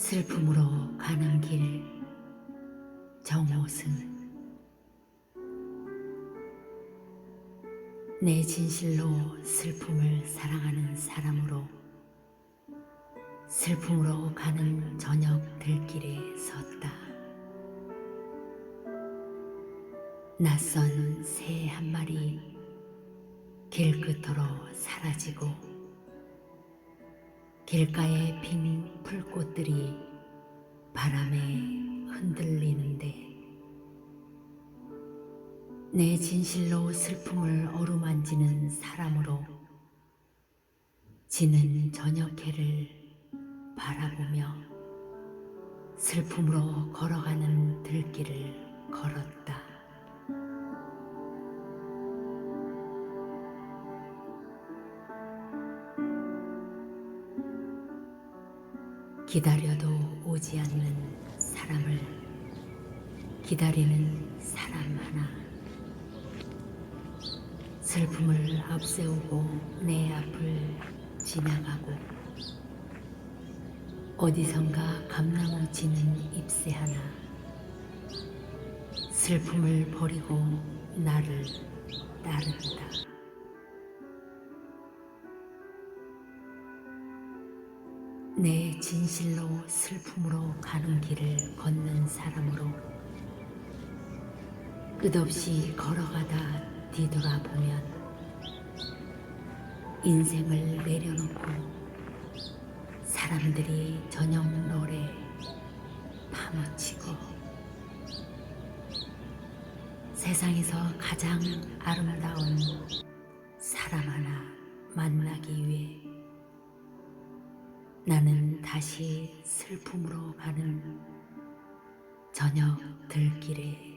슬픔으로 가는 길 정호승 내 진실로 슬픔을 사랑하는 사람으로 슬픔으로 가는 저녁 들길에 섰다. 낯선 새 한 마리 길 끝으로 사라지고 길가에 핀 풀꽃들이 바람에 흔들리는데 내 진실로 슬픔을 어루만지는 사람으로 지는 저녁해를 바라보며 슬픔으로 걸어가는 들길을 걸었다. 기다려도 오지 않는 사람을 기다리는 사람 하나 슬픔을 앞세우고 내 앞을 지나가고 어디선가 감나무 지는 잎새 하나 슬픔을 버리고 나를 따른다. 내 진실로 슬픔으로 가는 길을 걷는 사람으로 끝없이 걸어가다 뒤돌아보면 인생을 내려놓고 사람들이 저녁 노래 파묻히고 세상에서 가장 아름다운 사람 하나 만나기 위해 나는 다시 슬픔으로 가는 저녁 들길에